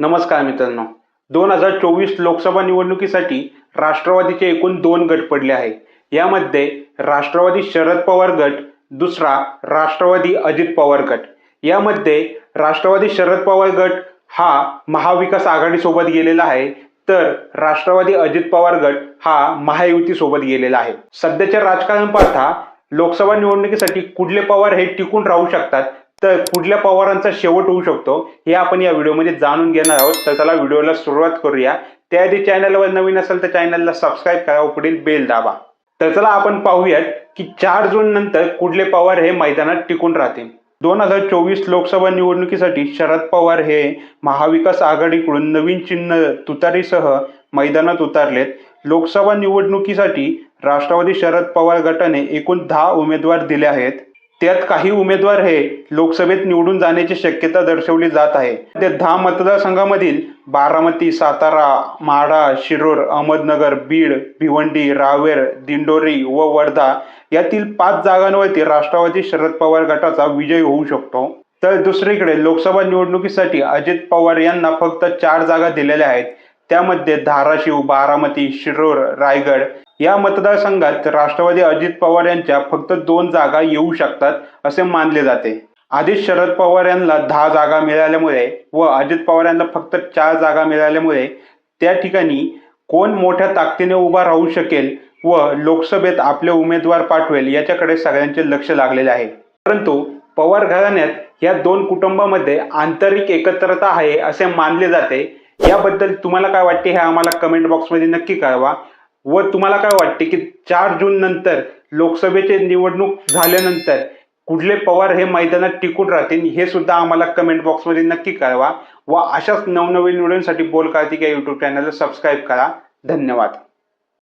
नमस्कार मित्रांनो. दोन हजार चोवीस लोकसभा निवडणुकीसाठी राष्ट्रवादीचे एकूण दोन गट पडले आहे यामध्ये राष्ट्रवादी शरद पवार गट दुसरा राष्ट्रवादी अजित पवार गट. यामध्ये राष्ट्रवादी शरद पवार गट हा महाविकास आघाडीसोबत गेलेला आहे. तर राष्ट्रवादी अजित पवार गट हा महायुतीसोबत गेलेला आहे. सध्याचे राजकारण पाहता लोकसभा निवडणुकीसाठी कुठले पवार हे टिकून राहू शकतात? तर कुठल्या पवारांचा शेवट होऊ शकतो हे आपण या व्हिडिओमध्ये जाणून घेणार आहोत. तर चला व्हिडिओला सुरुवात करूया. त्याआधी चॅनलवर नवीन असेल तर चॅनलला सबस्क्राईब करा व पुढील बेल दाबा. तर चला आपण पाहूयात की चार जून नंतर कुठले पवार हे मैदानात टिकून राहतील. दोन हजार चोवीस लोकसभा निवडणुकीसाठी शरद पवार हे महाविकास आघाडीकडून नवीन चिन्ह तुतारीसह मैदानात उतारलेत. लोकसभा निवडणुकीसाठी राष्ट्रवादी शरद पवार गटाने एकूण दहा उमेदवार दिले आहेत. त्यात काही उमेदवार हे लोकसभेत निवडून जाण्याची शक्यता दर्शवली जात आहे. त्या दहा मतदारसंघामधील बारामती सातारा माढा शिरूर अहमदनगर बीड भिवंडी रावेर दिंडोरी व वर्धा यातील पाच जागांवरती राष्ट्रवादी शरद पवार गटाचा विजय होऊ शकतो. तर दुसरीकडे लोकसभा निवडणुकीसाठी अजित पवार यांना फक्त चार जागा दिलेल्या आहेत. त्यामध्ये धाराशिव बारामती शिरूर रायगड या मतदारसंघात राष्ट्रवादी अजित पवार यांच्या फक्त दोन जागा येऊ शकतात असे मानले जाते. आधीच शरद पवार यांना दहा जागा मिळाल्यामुळे व अजित पवार यांना फक्त चार जागा मिळाल्यामुळे त्या ठिकाणी कोण मोठ्या ताकदीने उभा राहू शकेल व लोकसभेत आपले उमेदवार पाठवेल याच्याकडे सगळ्यांचे लक्ष लागलेले आहे. परंतु पवार घराण्यात या दोन कुटुंबामध्ये आंतरिक एकत्रता आहे असे मानले जाते. याबद्दल तुम्हाला काय वाटते हे आम्हाला कमेंट बॉक्समध्ये नक्की कळवा. व तुम्हाला काय वाटते की चार जून नंतर लोकसभेचे निवडणूक झाल्यानंतर कुठले पवार हे मैदानात टिकून राहतील हे सुद्धा आम्हाला कमेंट बॉक्समध्ये नक्की कळवा. व अशाच नवनवीन व्हिडिओसाठी बोल कार्तिक या यूट्यूब चॅनलला सबस्क्राईब करा. धन्यवाद.